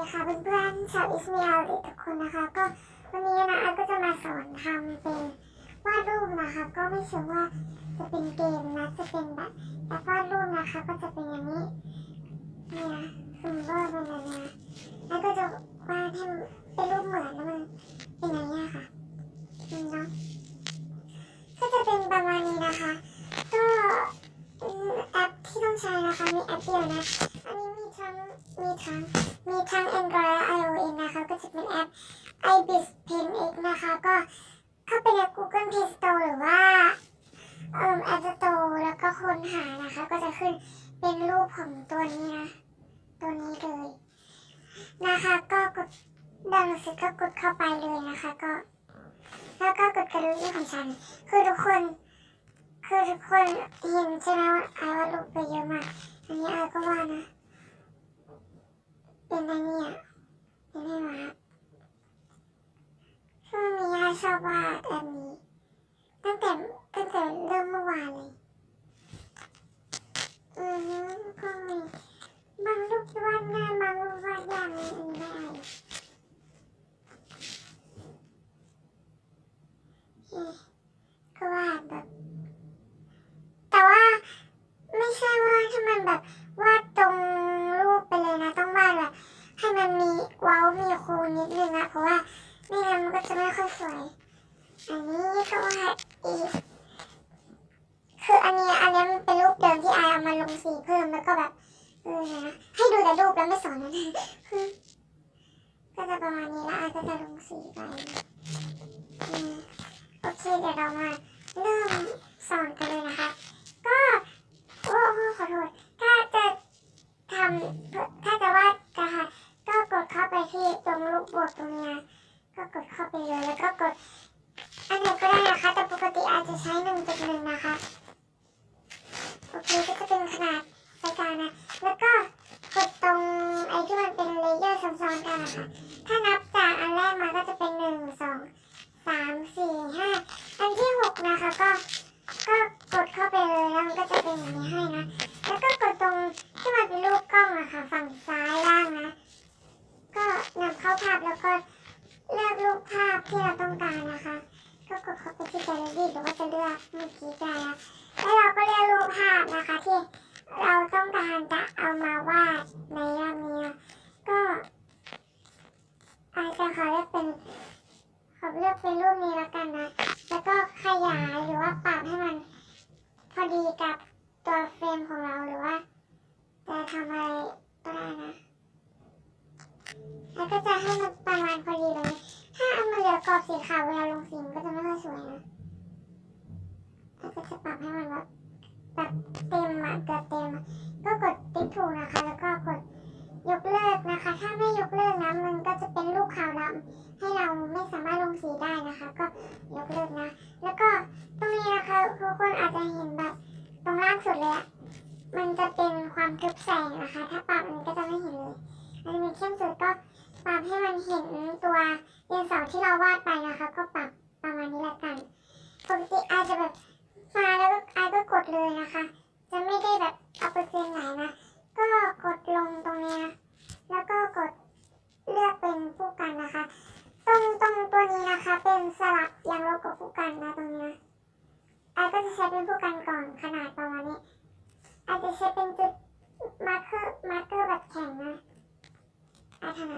ดีค่ะเพื่อนๆชาวอิสมาเอลทุกคนนะคะ ก็วันนี้นะอาก็จะมาสอนทำเป็นวาดรูปนะคะ ก็ไม่เชื่อว่าจะเป็นเกมนะจะเป็นแบบแบบวาดรูปนะคะ ก็จะเป็นอย่างนี้นี่นะซึมเบอร์เป็นแบบนี้นะแล้วก็จะวาดให้เป็นรูปเหมือนแล้วมันเป็นอย่างนี้ค่ะนี่เนาะก็จะเป็นประมาณนี้นะคะ ก็อืมแอปที่ต้องใช้นะคะมีแอปเดียวนะ ก็กดเข้าไปเลยนะคะก็ แล้วก็กดกระดิ่ของฉัน คือทุกคน คือทุกคนเห็นใช่ไหมว่าไอวาดรูปไปเยอะมาก อันนี้ไอก็ว่านะ เป็นอะไรเนี่ยเป็นอะไรวะช่วงนี้ไอชอบวาดแบบนี้ ตั้งแต่ตั้งแต่เริ่มเมื่อวานเลย อือฮึก็มีบางรูปวาดง่ายบางรูปวาดยากอันนี้ไม่ได้เอ๊ะก็วาดแบบ แต่ว่าไม่ใช่ว่าถ้ามันแบบวาดตรงรูปไปเลยนะ ต้องวาดแบบให้มันมีเว้ามีคูนิดนึงนะเพราะว่าไม่งั้นมันก็จะไม่ค่อยสวย อั นนี้ก็วาอีคืออันนี้อันนี้มันเป็นรูปเดิมที่ไอเอามาลงสีเพิ่มแล้วก็แบบเออนะให้ดูแต่รูปแล้วไม่สอนนะก็จะประมาณนี้แล้วไอก็จะลงสีไปโอเคเดี๋ยวเรามาเริ่มสอนกันเลยนะคะ ก็โอ้โหขอโทษถ้าจะทำถ้าจะวาดนะคะก็กดเข้าไปที่ตรงรูปบวกตรงนี้ก็กดเข้าไปเลยแล้วก็กด จะใช้หนึ่งจุดหนึ่งนะคะ โอเคก็จะเป็นขนาดไฟกลางนะ แล้วก็กดตรงไอ้ที่มันเป็นเลเยอร์ซ้อนๆกันนะคะถ้านับจากอันแรกมาก็จะเป็นหนึ่งสองสามสี่ห้าอันที่หกนะคะก็ก็กดเข้าไปเลยแล้วมันก็จะเป็นอย่างนี้ให้นะ แล้วก็กดตรงที่มันเป็นรูปกล้องอะค่ะฝั่งซ้ายล่างนะ ก็นำเข้าภาพแล้วก็เลือกรูปภาพที่เราต้องการนะคะ ก็กดเข้าไปที่แกลเลอรี่ห รือว่าจะเลือกเมื่อกี้ก็ได้นะแล้วเราก็เลือกรูปภาพนะคะที่เราต้องการจะเอามาวาดในรอบนี้ก็อาจจะขอเลือกเป็นขอเลือกเป็นรูปนี้แล้วกันนะ แล้วก็ขยายหรือว่าปรับให้มันพอดีกับตัวเฟรมของเราหรือว่าจะทำอะไรก็ได้นะ แล้วก็จะให้มันประมาณพอดีเลยถ้าเอามาเหลือกรอบสีขาวเวลาลงสีมันก็จะไม่ค่อยสวยนะ ก็จะปรับให้มันแบบแบบเต็มอะเกือบเต็มก็กดติ๊กถูกนะคะ แล้วก็กดยกเลิกนะคะ ถ้าไม่ยกเลิกนะมันก็จะเป็นรูปขาวดำให้เราไม่สามารถลงสีได้นะคะ ก็ยกเลิกนะ แล้วก็ตรงนี้นะคะทุกคนอาจจะเห็นแบบตรงล่างสุดเลยอะมันจะเป็นความทึบแสงนะคะ ถ้าปรับมันก็จะไม่เห็นเลยอันนี้เข้มสุดก็ปรับให้มันเห็นตัวดินสอที่เราวาดไปนะคะ ก็ปรับประมาณนี้ละกันปกติอาจจะแบบ เลยนะคะ จะไม่ได้แบบเอาเปเซ็นตไหนนะ ก็กดลงตรงนี้นะแล้วก็กดเลือกเป็นผู้กันนะคะ ตรงตรงตัวนี้นะคะ เป็นสลับอย่างลบกับผู้กันนะตรงนี้นะไอก็จะใช้เป็นผู้กันก่อนขนาดประมาณนี้อาจจะใช้เป็นจุดมาร์คเกอร์มาร์คเกอร์แบบแข็งนะอาถนา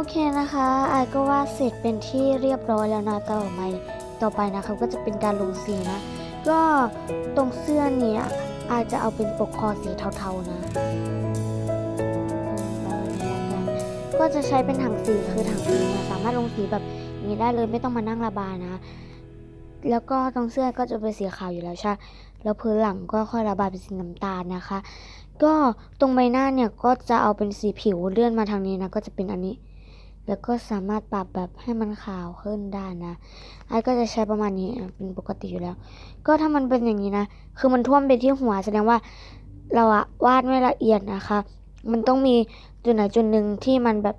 โอเคนะคะไอก็วาดเสร็จเป็นที่เรียบร้อยแล้วนะต่อไปต่อไปนะคะก็จะเป็นการลงสีนะ ก็ตรงเสื้อเนี่ยอาจจะเอาเป็นปกคอสีเทาๆนะอืมประมานะ ก็จะใช้เป็นถังสีคือถังสีเนี่ยสามารถลงสีแบบนี้ได้เลยไม่ต้องมานั่งระบายนะ แล้วก็ตรงเสื้อก็จะเป็นสีขาวอยู่แล้วใช่แล้วพื้นหลังก็ค่อยระบายเป็นสีน้ำตาลนะคะ ก็ตรงใบหน้าเนี่ยก็จะเอาเป็นสีผิวเลื่อนมาทางนี้นะก็จะเป็นอันนี้ แล้วก็สามารถปรับแบบให้มันขาวขึ้นได้นะไอ้ก็จะใช้ประมาณนี้เป็นปกติอยู่แล้ว ก็ถ้ามันเป็นอย่างนี้นะ คือมันท่วมไปที่หัวแสดงว่าเราอะวาดไม่ละเอียดนะคะ มันต้องมีจุดไหนจุดหนึ่งที่มันแบบ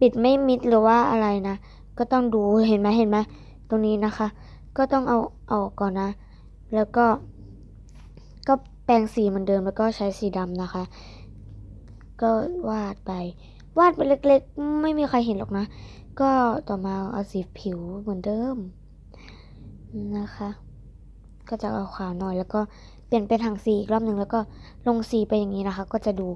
ปิดไม่มิดหรือว่าอะไรนะ ก็ต้องดูเห็นไหมเห็นไหมตรงนี้นะคะ ก็ต้องเอาเอาออกก่อนนะ แล้วก็ ก็แปรงสีเหมือนเดิมแล้วก็ใช้สีดำนะคะ ก็วาดไป วาดไปเล็กๆ ไม่มีใครเห็นหรอกนะ ก็ต่อมาเอาสีผิวเหมือนเดิมนะคะ ก็จะเอาขาวหน่อยแล้วก็เปลี่ยนเป็นถังสีอีกรอบหนึ่งแล้วก็ลงสีไปอย่างนี้นะคะ ก็จะดู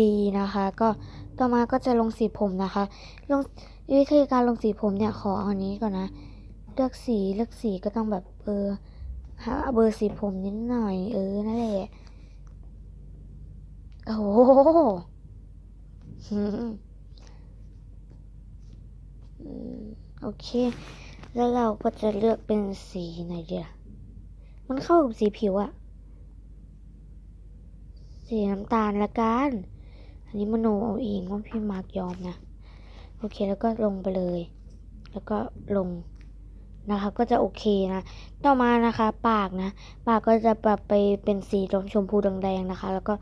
ดีนะคะ ก็ต่อมาก็จะลงสีผมนะคะ ลงวิธีการลงสีผมเนี่ยขอเอาอันนี้ก่อนนะ เลือกสีเลือกสีก็ต้องแบบเออหาเบอร์สีผมนิดหน่อย เออนั่นแหละโอ้โห โอเค แล้วเราก็จะเลือกเป็นสีไหนเดียวมันเข้ากับสีผิวอะสีน้ำตาลละกัน อันนี้มโนเอาเองว่าพี่มาร์กยอมนะ โอเคแล้วก็ลงไปเลย แล้วก็ลงนะคะ ก็จะโอเคนะ ต่อมานะคะ ปากนะ ปากก็จะปรับไปเป็นสีชมพูแดงๆนะคะ แล้วก็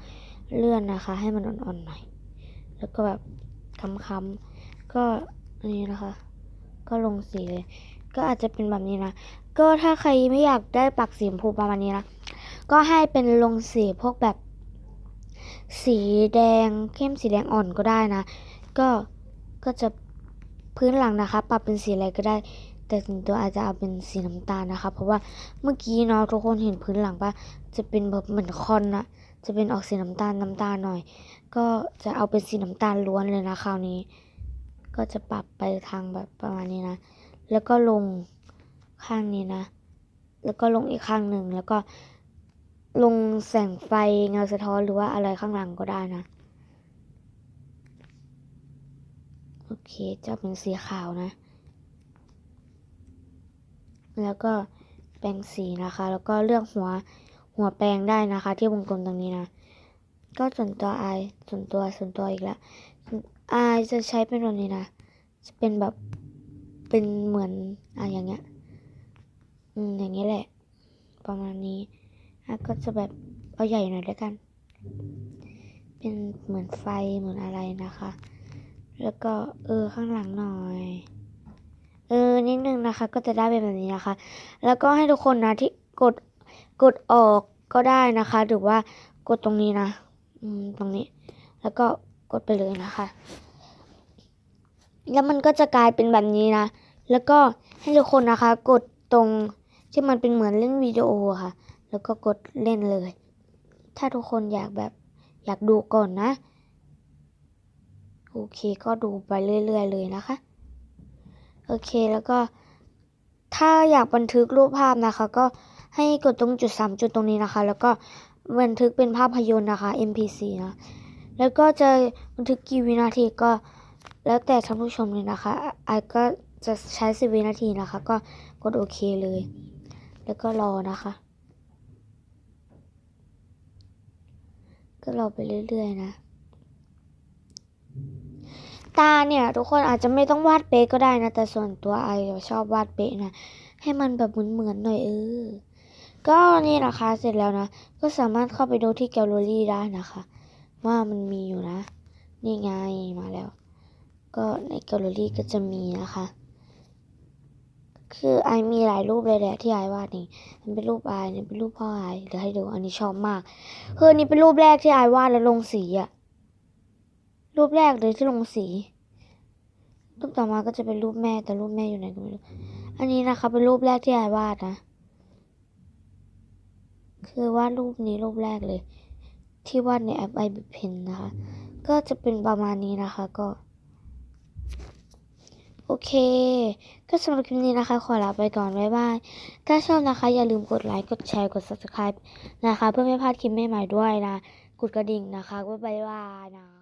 เลื่อนนะคะ ให้มันอ่อนๆหน่อย แล้วก็แบบค้ำๆก็นี่นะคะ ก็ลงสีเลย ก็อาจจะเป็นแบบนี้นะ ก็ถ้าใครไม่อยากได้ปากสีชมพูประมาณนี้นะก็ให้เป็นลงสีพวกแบบ สีแดงเข้มสีแดงอ่อนก็ได้นะ ก็ก็จะพื้นหลังนะคะ ปรับเป็นสีอะไรก็ได้ แต่ส่วนตัวอาจจะเอาเป็นสีน้ำตาลนะคะ เพราะว่าเมื่อกี้เนาะทุกคนเห็นพื้นหลังปะจะเป็นแบบเหมือนคอนอะจะเป็นออกสีน้ำตาลน้ำตาลหน่อย ก็จะเอาเป็นสีน้ำตาลล้วนเลยนะคราวนี้ ก็จะปรับไปทางแบบประมาณนี้นะ แล้วก็ลงข้างนี้นะ แล้วก็ลงอีกข้างหนึ่งแล้วก็ลงแสงไฟเงาสะท้อนหรือว่าอะไรข้างหลังก็ได้นะ โอเคจะเป็นสีขาวนะ แล้วก็แปรงสีนะคะ แล้วก็เลือกหัวหัวแปรงได้นะคะ ที่วงกลมตรงนี้นะ ก็ส่วนตัวไอส่วนตัวส่วนตัวอีกแล้วไอจะใช้เป็นแบบนี้นะจะเป็นแบบเป็นเหมือนอะอย่างเงี้ยอืมอย่างนี้ยแหละ ประมาณนี้อะก็จะแบบเอาใหญ่หน่อยแล้วกัน เป็นเหมือนไฟเหมือนอะไรนะคะ แล้วก็เออข้างหลังหน่อย ออนิดนึงนะคะ ก็จะได้เป็นแบบนี้นะคะ แล้วก็ให้ทุกคนนะที่กดกดออกก็ได้นะคะ หรือว่ากดตรงนี้นะอืมตรงนี้ แล้วก็กดไปเลยนะคะ แล้วมันก็จะกลายเป็นแบบนี้นะ แล้วก็ให้ทุกคนนะคะ กดตรงที่มันเป็นเหมือนเล่นวิดีโอค่ะ แล้วก็กดเล่นเลย ถ้าทุกคนอยากแบบอยากดูก่อนนะ โอเคก็ดูไปเรื่อย ๆ เลยนะคะ โอเคแล้วก็ถ้าอยากบันทึกรูปภาพนะคะ ก็ให้กดตรงจุดสามจุดตรงนี้นะคะ แล้วก็บันทึกเป็นภาพยนตร์นะคะ MP4 นะแล้วก็จะบันทึกกี่วินาทีก็แล้วแต่ท่านผู้ชมเลยนะคะไอก็จะใช้สิบวินาทีนะคะ ก็กดโอเคเลย แล้วก็รอนะคะ ก็รอไปเรื่อยๆนะ ตาเนี่ยทุกคนอาจจะไม่ต้องวาดเป๊ะก็ได้นะ แต่ส่วนตัวไอชอบวาดเป๊ะนะ ให้มันแบบเหมือนๆหน่อยเออ ก็นี่นะคะเสร็จแล้วนะ ก็สามารถเข้าไปดูที่แกลเลอรี่ได้นะคะ ว่ามันมีอยู่นะ นี่ไงมาแล้ว ก็ในแกลเลอรี่ก็จะมีนะคะ คือไอมีหลายรูปเลยแหละที่ไอวาดนี่มันเป็นรูปไอเนี่เป็นรูปพ่อไอเดี๋ยวให้ดูอันนี้ชอบมากคืออันนี้เป็นรูปแรกที่ไอวาดแล้วลงสีอะ รูปแรกเลยที่ลงสี รูปต่อมาก็จะเป็นรูปแม่แต่รูปแม่อยู่ไหนก็ไม่รู้ อันนี้นะคะเป็นรูปแรกที่ไอวาดนะ คือวาดรูปนี้รูปแรกเลย ที่วาดในแอป i b p e n นนะคะ ก็จะเป็นประมาณนี้นะคะก็ โอเค ก็สำหรับคลิปนี้นะคะ ขอลาไปก่อน บ๊ายบาย ถ้าชอบนะคะ อย่าลืมกดไลค์ กดแชร์ กด subscribe นะคะ เพื่อไม่พลาดคลิปใหม่ๆด้วยนะ กดกระดิ่งนะคะ บ๊ายบายนะ